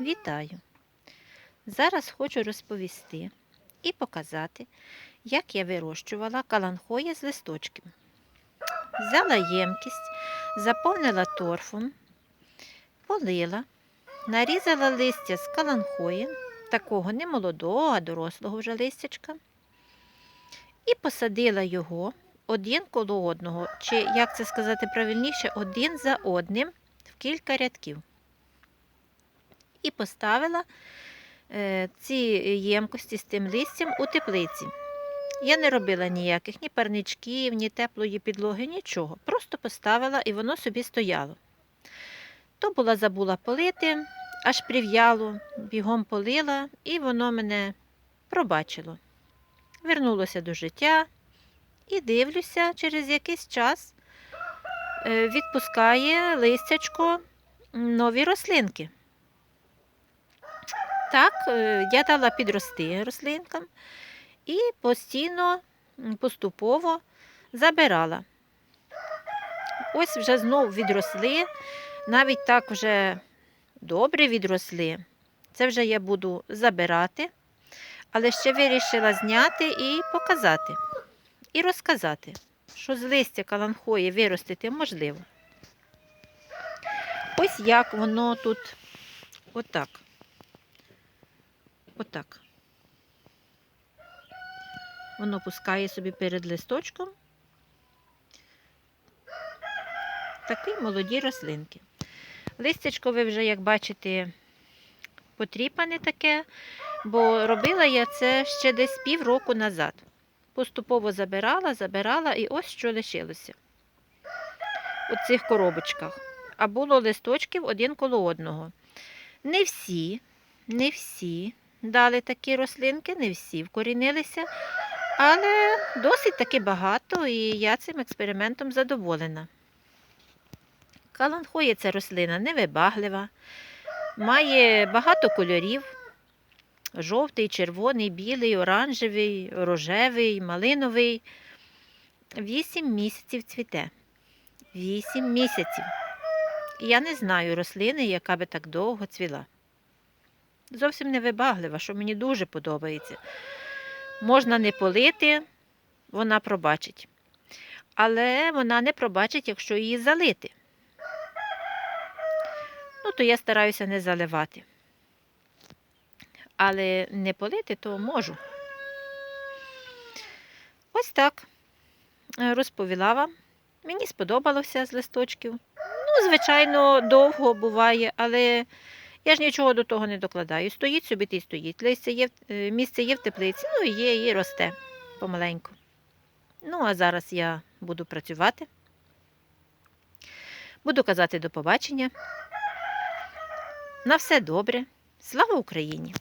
Вітаю! Зараз хочу розповісти і показати, як я вирощувала каланхоя з листочків. Взяла ємкість, заповнила торфом, полила, нарізала листя з каланхої, такого не молодого, а дорослого вже листячка, і посадила його один коло одного, чи, як це сказати правильніше, один за одним в кілька рядків. Поставила е, ці ємкості з тим листям у теплиці. Я не робила ніяких ні парничків, ні теплої підлоги, нічого. Просто поставила і воно собі стояло. То була забула полити, аж прив'яло, бігом полила, і воно мене пробачило. Вернулося до життя і дивлюся, через якийсь час е, відпускає листячко нові рослинки. Так, е, я дала підрости рослинкам і постійно, поступово забирала. Ось вже знову відросли, навіть так вже добре відросли. Це вже я буду забирати, але ще вирішила зняти і показати, і розказати, що з листя каланхої виростити можливо. Ось як воно тут отак. Отак. Воно пускає собі перед листочком такі молоді рослинки. Листячко ви вже, як бачите, потріпане таке, бо робила я це ще десь півроку назад. Поступово забирала, забирала і ось що лишилося у цих коробочках. А було листочків один коло одного. Не всі, не всі дали такі рослинки, не всі вкорінилися, але досить таки багато, і я цим експериментом задоволена. Каланхоє це рослина невибаглива, має багато кольорів: жовтий, червоний, білий, оранжевий, рожевий, малиновий. Вісім місяців цвіте. Вісім місяців. Я не знаю рослини, яка би так довго цвіла. Зовсім невибаглива, що мені дуже подобається. Можна не полити, вона пробачить. Але вона не пробачить, якщо її залити. Ну, то я стараюся не заливати. Але не полити, то можу. Ось так е, розповіла вам. Мені сподобалося з листочків. Ну, звичайно, довго буває, але я ж нічого до того не докладаю. Стоїть собі й стоїть. Листя є, е, місце є в теплиці, ну і є, і росте помаленьку. Ну, а зараз я буду працювати. Буду казати до побачення. На все добре. Слава Україні!